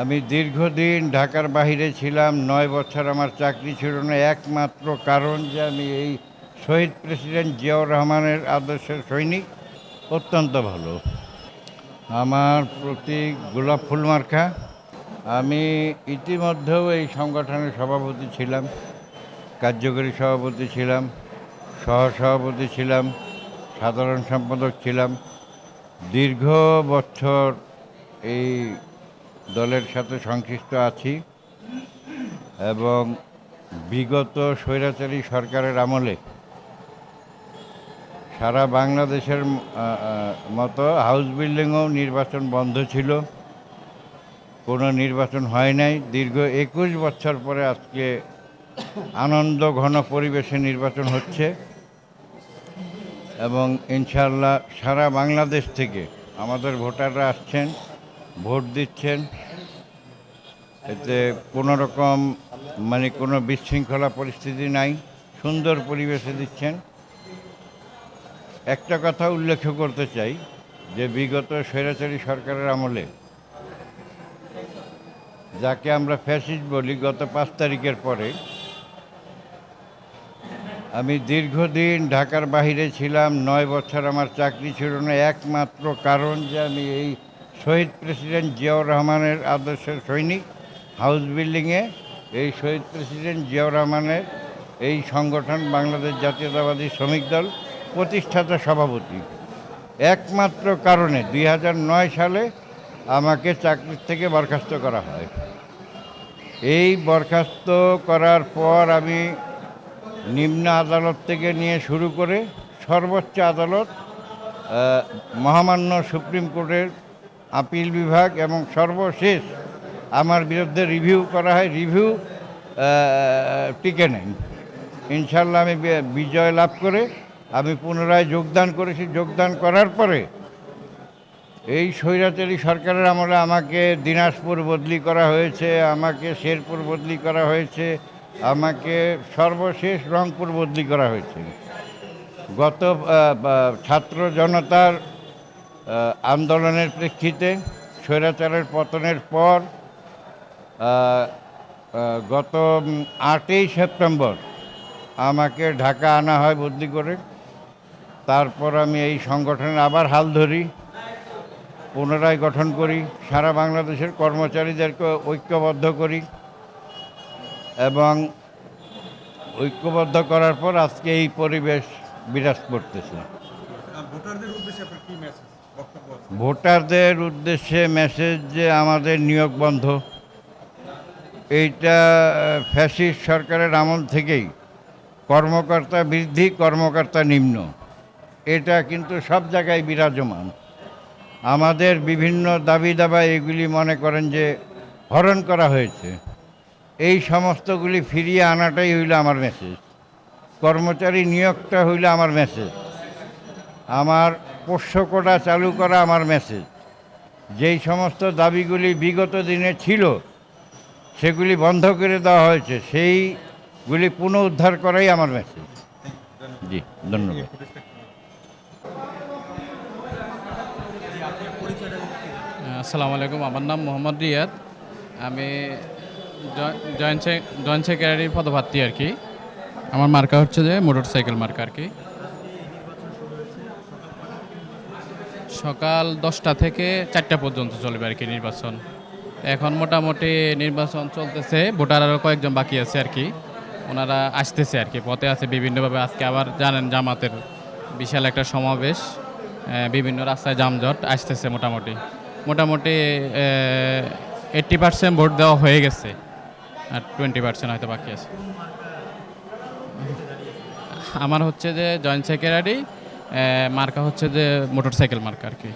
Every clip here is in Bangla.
আমি দীর্ঘদিন ঢাকার বাইরে ছিলাম, নয় বছর আমার চাকরি ছিল না, একমাত্র কারণ যে আমি এই শহীদ প্রেসিডেন্ট জিয়াউর রহমানের আদর্শের সৈনিক, অত্যন্ত ভালো। আমার প্রতি গোলাপ ফুল মার্কা। আমি ইতিমধ্যেও এই সংগঠনের সভাপতি ছিলাম, কার্যকরী সভাপতি ছিলাম, সহসভাপতি ছিলাম, সাধারণ সম্পাদক ছিলাম। দীর্ঘ বছর এই দলের সাথে সংশ্লিষ্ট আছি এবং বিগত স্বৈরাচারী সরকারের আমলে সারা বাংলাদেশের মতো হাউস বিল্ডিংও নির্বাচন বন্ধ ছিল। কোনো নির্বাচন হয় নাই। দীর্ঘ একুশ বছর পরে আজকে আনন্দ ঘন পরিবেশে নির্বাচন হচ্ছে এবং ইনশাল্লাহ সারা বাংলাদেশ থেকে আমাদের ভোটাররা আসছেন। ভোট দিচ্ছেন। এতে কোনো রকম মানে কোনো বিশৃঙ্খলা পরিস্থিতি নাই, সুন্দর পরিবেশে দিচ্ছেন। একটা কথা উল্লেখ করতে চাই, যে বিগত স্বৈরাচারী সরকারের আমলে যাকে আমরা ফ্যাসিস্ট বলি, গত পাঁচ তারিখের পরে আমি দীর্ঘদিন ঢাকার বাইরে ছিলাম, নয় বছর আমার চাকরি ছিল না, একমাত্র কারণ যে আমি এই শহীদ প্রেসিডেন্ট জিয়াউর রহমানের আদর্শের সৈনিক, হাউস বিল্ডিংয়ে এই শহীদ প্রেসিডেন্ট জিয়াউর রহমানের এই সংগঠন বাংলাদেশ জাতীয়তাবাদী শ্রমিক দল প্রতিষ্ঠাতা সভাপতি। একমাত্র কারণে দুই সালে আমাকে চাকরির থেকে বরখাস্ত করা হয়। এই বরখাস্ত করার পর আমি নিম্ন আদালত থেকে নিয়ে শুরু করে সর্বোচ্চ আদালত মহামান্য সুপ্রিম কোর্টের আপিল বিভাগ এবং সর্বশেষ আমার বিরুদ্ধে রিভিউ করা হয়, রিভিউ টিকে নেন। ইনশাল্লাহ আমি বিজয় লাভ করে আমি পুনরায় যোগদান করেছি। যোগদান করার পরে এই স্বৈরাচারী সরকারের আমলে আমাকে দিনাজপুর বদলি করা হয়েছে, আমাকে শেরপুর বদলি করা হয়েছে, আমাকে সর্বশেষ রংপুর বদলি করা হয়েছে। গত ছাত্র জনতার আন্দোলনের প্রেক্ষিতে স্বৈরাচারের পতনের পর গত আটই সেপ্টেম্বর আমাকে ঢাকা আনা হয় বদলি করে। তারপর আমি এই সংগঠনে আবার হাল ধরি, পুনরায় গঠন করি, সারা বাংলাদেশের কর্মচারীদেরকে ঐক্যবদ্ধ করি এবং ঐক্যবদ্ধ করার পর আজকে এই পরিবেশ বিরাজ করতেছে। ভোটারদের উদ্দেশ্যে আপনার মেসেজ ভোটারদের উদ্দেশ্যে মেসেজ যে আমাদের নিয়োগ বন্ধ। এইটা ফ্যাসিস্ট সরকারের আমল থেকেই। কর্মকর্তা বৃদ্ধি, কর্মকর্তা নিম্ন। এটা কিন্তু সব জায়গায় বিরাজমান। আমাদের বিভিন্ন দাবি দাবা এগুলি মনে করেন যে হরণ করা হয়েছে। এই সমস্তগুলি ফিরিয়ে আনাটাই হইল আমার মেসেজ কর্মচারী নিয়োগটা হইল আমার মেসেজ আমার পোষ্য কোটা চালু করা আমার মেসেজ যেই সমস্ত দাবিগুলি বিগত দিনে ছিল, সেগুলি বন্ধ করে দেওয়া হয়েছে, সেইগুলি পুনরুদ্ধার করাই আমার মেসেজ জি, ধন্যবাদ। আসসালামু আলাইকুম, আমার নাম মোহাম্মদ রিয়াদ। আমি জয়েন্ট জয়েন্ট সেক্রেটারির পদপ্রার্থী আর কি। আমার মার্কা হচ্ছে যে মোটর সাইকেল মার্কা আর কি। সকাল দশটা থেকে চারটা পর্যন্ত চলবে আর কি নির্বাচন। এখন মোটামুটি নির্বাচন চলতেছে, ভোটার আরও কয়েকজন বাকি আছে আর কি। ওনারা আসতেছে আর কি, পথে আছে বিভিন্নভাবে। আজকে আবার জানেন জামাতের বিশাল একটা সমাবেশ বিভিন্ন রাস্তায় যানজট আসতেছে মোটামুটি। মোটামুটি এইট্টি পার্সেন্ট ভোট দেওয়া হয়ে গেছে, আর টোয়েন্টি পার্সেন্ট হয়তো বাকি আছে। আমার হচ্ছে যে জয়েন্ট সেক্রেটারি মার্কা হচ্ছে যে মোটর সাইকেল মার্কা আর কি।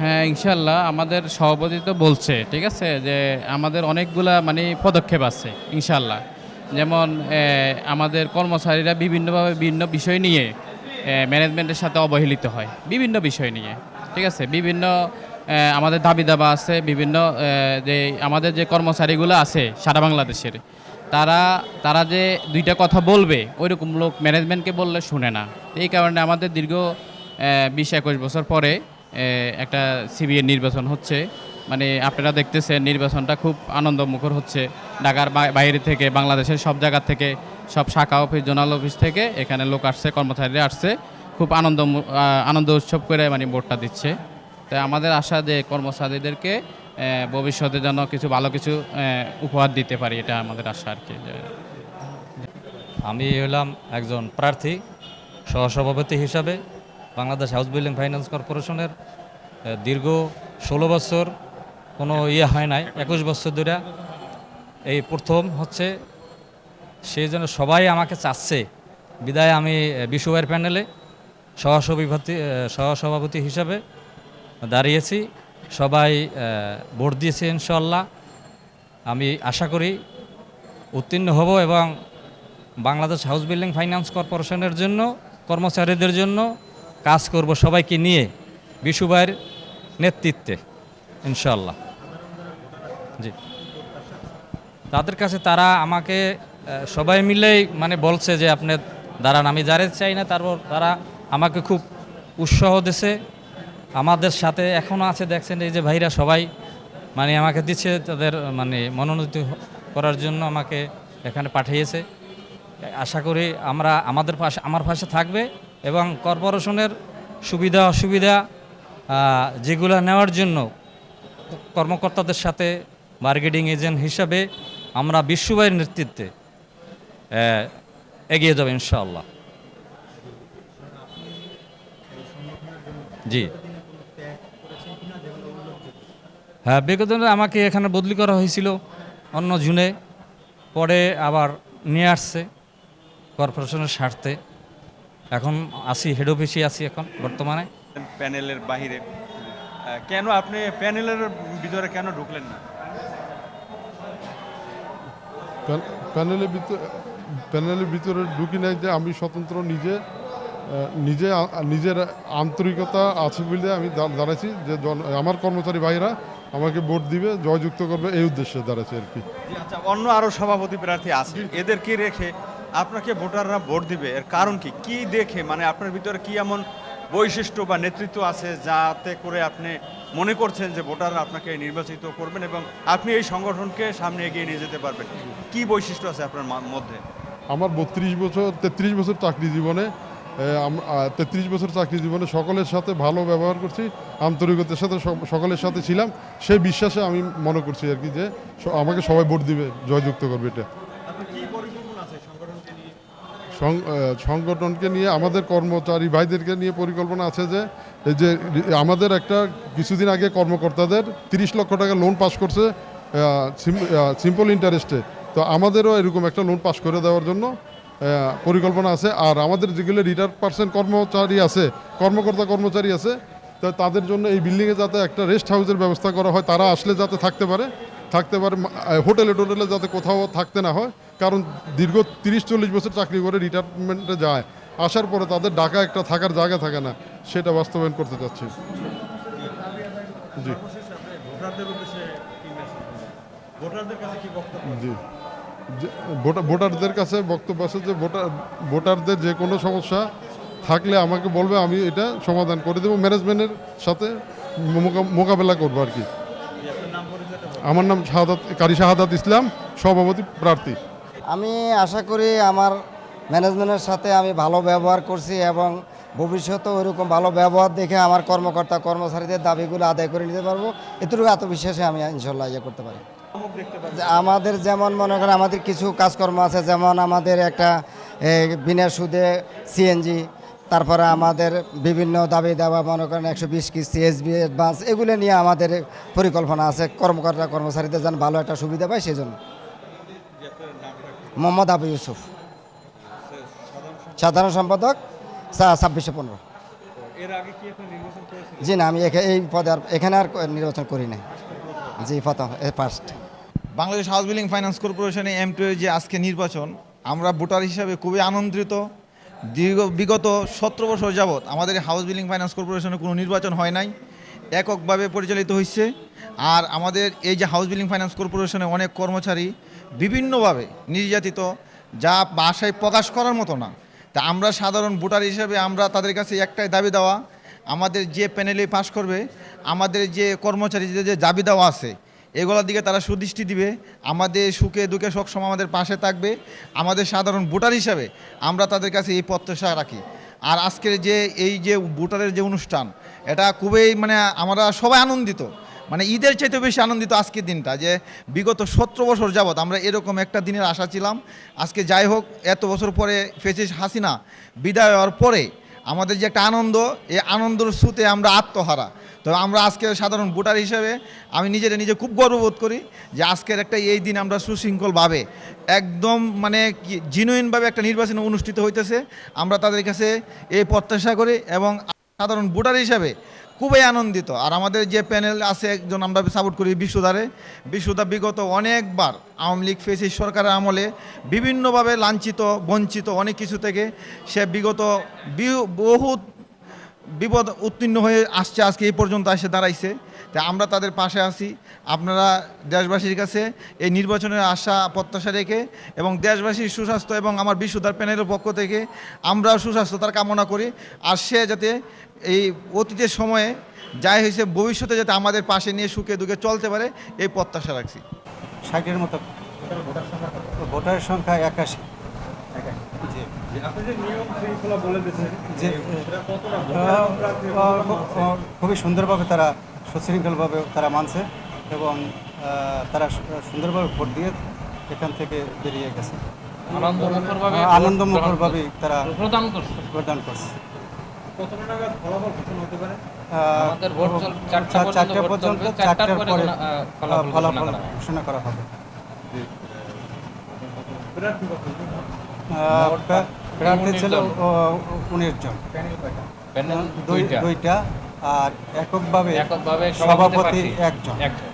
হ্যাঁ ইনশাল্লাহ আমাদের সভাপতি তো বলছে, ঠিক আছে, যে আমাদের অনেকগুলা মানে পদক্ষেপ আছে ইনশাল্লাহ যেমন আমাদের কর্মচারীরা বিভিন্নভাবে বিভিন্ন বিষয় নিয়ে ম্যানেজমেন্টের সাথে অবহেলিত হয়, বিভিন্ন বিষয় নিয়ে, ঠিক আছে। বিভিন্ন আমাদের দাবি দাবা আছে, বিভিন্ন যে আমাদের যে কর্মচারীগুলো আছে সারা বাংলাদেশের তারা তারা যে দুইটা কথা বলবে, ওইরকম লোক ম্যানেজমেন্টকে বললে শুনে না। এই কারণে আমাদের দীর্ঘ বিশ একুশ বছর পরে একটা সিবিএর নির্বাচন হচ্ছে। মানে আপনারা দেখতেছেন নির্বাচনটা খুব আনন্দমুখর হচ্ছে। ঢাকার বাইরে থেকে, বাংলাদেশের সব জায়গা থেকে, সব শাখা অফিস, জোনাল অফিস থেকে এখানে লোক আসছে, কর্মচারীরা আসছে। খুব আনন্দ আনন্দ উৎসব করে মানে ভোটটা দিচ্ছে। তাই আমাদের আশা যে কর্মচারীদেরকে ভবিষ্যতে যেন কিছু ভালো কিছু উপহার দিতে পারি, এটা আমাদের আশা আর কি। আমি হলাম একজন প্রার্থী, সহসভাপতি হিসাবে বাংলাদেশ হাউস বিল্ডিং ফাইন্যান্স কর্পোরেশনের দীর্ঘ ষোলো বছর কোনো ইয়ে হয় নাই, একুশ বছর ধরে। এই প্রথম হচ্ছে সেই জন্য সবাই আমাকে চাচ্ছে। বিদায় আমি বিশ্বয়ের প্যানেলে সহসভাপতি সহসভাপতি হিসাবে দাঁড়িয়েছি। সবাই ভোট দিয়েছে ইনশাল্লাহ আমি আশা করি উত্তীর্ণ হব এবং বাংলাদেশ হাউস বিল্ডিং ফাইন্যান্স কর্পোরেশনের জন্য, কর্মচারীদের জন্য কাজ করব সবাইকে নিয়ে বিশুভাইয়ের নেতৃত্বে ইনশাল্লাহ জি। তাদের কাছে তারা আমাকে সবাই মিলেই মানে বলছে যে, আপনি দাঁড়ান, আমি যারে চাই না, তারপর তারা আমাকে খুব উৎসাহ দিছে। আমাদের সাথে এখনও আছে, দেখছেন এই যে ভাইরা সবাই মানে আমাকে দিচ্ছে তাদের মানে মনোনীত করার জন্য আমাকে এখানে পাঠিয়েছে। আশা করি আমরা আমাদের পাশে, আমার পাশে থাকবে এবং কর্পোরেশনের সুবিধা অসুবিধা যেগুলো নেওয়ার জন্য কর্মকর্তাদের সাথে মার্কেটিং এজেন্ট হিসাবে আমরা বিশ্ববাইয়ের নেতৃত্বে এগিয়ে যাব ইনশাআল্লাহ। জি হ্যাঁ বিগত আমাকে এখানে বদলি করা হয়েছিল অন্য জুনে। পরে আবার নিয়ে আসছে কর্পোরেশনের স্বার্থে। এখন আসি হেড অফিসে আছি এখন বর্তমানে। প্যানেলের বাহিরে। কেন আপনি প্যানেলের ভিতরে কেন ঢুকলেন না? প্যানেলের ভিতরে প্যানেলের ভিতরে ঢুকি নাই যে আমি স্বতন্ত্র নিজে নিজে নিজের আন্তরিকতা আছে বলে আমি দাঁড়াইছি যে আমার কর্মচারী ভাইরা আমাকে ভোট দিবে জয়যুক্ত করবে এই উদ্দেশ্যে দাঁড়াচ্ছি আর কি। আচ্ছা অন্য আরও সভাপতি প্রার্থী আছে। এদেরকে রেখে আপনাকে ভোটাররা ভোট দিবে? এর কারণ কি? কি দেখে? মানে আপনার ভিতরে কি এমন বৈশিষ্ট্য বা নেতৃত্ব আছে যাতে করে আপনি মনে করছেন যে ভোটাররা আপনাকে নির্বাচিত করবেন এবং আপনি এই সংগঠনকে সামনে এগিয়ে নিয়ে যেতে পারবেন? কি বৈশিষ্ট্য আছে আপনার মধ্যে? আমার বত্রিশ বছর তেত্রিশ বছর চাকরি জীবনে তেত্রিশ বছর চাকরি জীবনে সকলের সাথে ভালো ব্যবহার করছি আন্তরিকতার সাথে সকলের সাথে ছিলাম। সেই বিশ্বাসে আমি মনে করছি আর কি যে আমাকে সবাই ভোট দিবে জয়যুক্ত করবে এটা। সংগঠনকে নিয়ে? সং- সংগঠনকে নিয়ে আমাদের কর্মচারী ভাইদেরকে নিয়ে পরিকল্পনা আছে যে এই যে আমাদের একটা কিছুদিন আগে কর্মকর্তাদের তিরিশ লক্ষ টাকা লোন পাস করছে সিম্পল ইন্টারেস্টে। তো আমাদেরও এরকম একটা লোন পাস করে দেওয়ার জন্য পরিকল্পনা আছে। আর আমাদের যেগুলো রিটায়ার পার্সেন্ট কর্মচারী আছে কর্মকর্তা কর্মচারী আছে তো তাদের জন্য এই বিল্ডিংয়ে যাতে একটা রেস্ট হাউসের ব্যবস্থা করা হয় তারা আসলে যাতে থাকতে পারে থাকতে পারে হোটেলে টোটেলে যাতে কোথাও থাকতে না হয়। কারণ দীর্ঘ তিরিশ চল্লিশ বছর চাকরি করে রিটায়ারমেন্টে যায় আসার পরে তাদের ঢাকা একটা থাকার জায়গা থাকে না সেটা বাস্তবায়ন করতে চাচ্ছি। জি। জি। ভোটারদের কাছে বক্তব্য আছে যে ভোটার, ভোটারদের যে কোনো সমস্যা থাকলে আমাকে বলবে, আমি এটা সমাধান করে দেবো, ম্যানেজমেন্টের সাথে মোকা- মোকাবেলা করব আর কি। আমার নাম শাহাদাত, কারি শাহাদাত ইসলাম, সভাপতি প্রার্থী। আমি আশা করি আমার ম্যানেজমেন্টের সাথে আমি ভালো ব্যবহার করছি এবং ভবিষ্যতে ওইরকম ভালো ব্যবহার দেখে আমার কর্মকর্তা কর্মচারীদের দাবিগুলো আদায় করে নিতে পারব। এটুকু আত্মবিশ্বাসে আমি ইনশাল্লাহ ইয়ে করতে পারি। আমাদের যেমন মনে করেন আমাদের কিছু কাজকর্ম আছে যেমন আমাদের একটা বিনা সুদে সিএনজি তারপরে আমাদের বিভিন্ন দাবি দেওয়া মনে করেন একশো বিশ কিস্তি এসবি অ্যাডভান্স এগুলো নিয়ে আমাদের পরিকল্পনা আছে। কর্মকর্তা কর্মচারীদের যেন ভালো একটা সুবিধা পায় সেই জন্য মোহাম্মদ আবু ইউসুফ। সাধারণ সম্পাদক ছাব্বিশশো পনেরো। জি না আমি এই পদে আর এখানে আর নির্বাচন করি নাই। জি প্রথম first Bangladesh house building finance কর্পোরেশনে M two যে আজকে নির্বাচন, আমরা ভোটার হিসাবে খুবই আনন্দিত। দীর্ঘ, বিগত সতেরো বছর যাবৎ আমাদের হাউস বিল্ডিং ফাইন্যান্স কর্পোরেশনে কোনো নির্বাচন হয় নাই, এককভাবে পরিচালিত হচ্ছে আর আমাদের এই যে হাউস বিল্ডিং ফাইন্যান্স কর্পোরেশনে অনেক কর্মচারী বিভিন্নভাবে নির্যাতিত, যা ভাষায় প্রকাশ করার মতো না। তা আমরা সাধারণ ভোটার হিসেবে আমরা তাদের কাছে একটাই দাবি দেওয়া আমাদের যে প্যানেলে পাশ করবে, আমাদের যে কর্মচারীদের যে দাবি দেওয়া আছে, এগুলোর দিকে তারা সুদৃষ্টি দিবে। আমাদের সুখে দুঃখে সবসময় আমাদের পাশে থাকবে। আমাদের সাধারণ ভোটার হিসাবে আমরা তাদের কাছে এই প্রত্যাশা রাখি। আর আজকের যে, এই যে ভোটারের যে অনুষ্ঠান, এটা খুবই মানে আমরা সবাই আনন্দিত। মানে ঈদের চাইতে বেশি আনন্দিত আজকের দিনটা যে, বিগত সতেরো বছর যাবৎ আমরা এরকম একটা দিনের আশা ছিলাম। আজকে যাই হোক, এত বছর পরে ফেসিস হাসিনা বিদায় হওয়ার পরে আমাদের যে একটা আনন্দ, এই আনন্দর স্রোতে আমরা আত্মহারা। তো আমরা আজকে সাধারণ ভোটার হিসেবে আমি নিজের নিজে খুব গর্ববোধ করি যে আজকের একটা এই দিন আমরা সুশৃঙ্খলভাবে একদম মানে জিনুইনভাবে একটা নির্বাচন অনুষ্ঠিত হইতেছে। আমরা তাদের কাছে এই প্রত্যাশা করি এবং সাধারণ ভোটার হিসাবে খুবই আনন্দিত। আর আমাদের যে প্যানেল আছে একজন আমরা সাপোর্ট করি বিশ্বদারে বিশ্বদা বিগত অনেকবার আওয়ামী লীগ ফেসি সরকারের আমলে বিভিন্নভাবে লাঞ্ছিত, বঞ্চিত অনেক কিছু থেকে সে বিগত বহুত বিপদ উত্তীর্ণ হয়ে আসছে, আজকে এই পর্যন্ত এসে দাঁড়াইছে। তা আমরা তাদের পাশে আছি। আপনারা দেশবাসীর কাছে এই নির্বাচনের আশা, প্রত্যাশা রেখে এবং দেশবাসীর সুস্বাস্থ্য এবং আমার বিশ্বদার প্যানেলের পক্ষ থেকে আমরা সুস্বাস্থ্যতার কামনা করি। আর সে যাতে এই অতীতের সময়ে যাই হয়েছে, ভবিষ্যতে যাতে আমাদের পাশে নিয়ে সুখে দুঃখে চলতে পারে, এই প্রত্যাশা রাখছি। ষাটের মতো ভোটারের সংখ্যা একাশি। খুবই সুন্দরভাবে তারা সুশৃঙ্খলভাবে তারা মানছে এবং তারা সুন্দরভাবে ভোট দিয়ে এখান থেকে বেরিয়ে গেছে। আনন্দমুখরভাবে তারা প্রদান করছে। চারটা চার- পর্যন্ত চারটার পরে ফলাফল ঘোষণা করা হবে। প্রার্থী ছিল উনিশ জন। দুইটা। দুইটা আর এককভাবে এককভাবে সভাপতি একজন। একজন।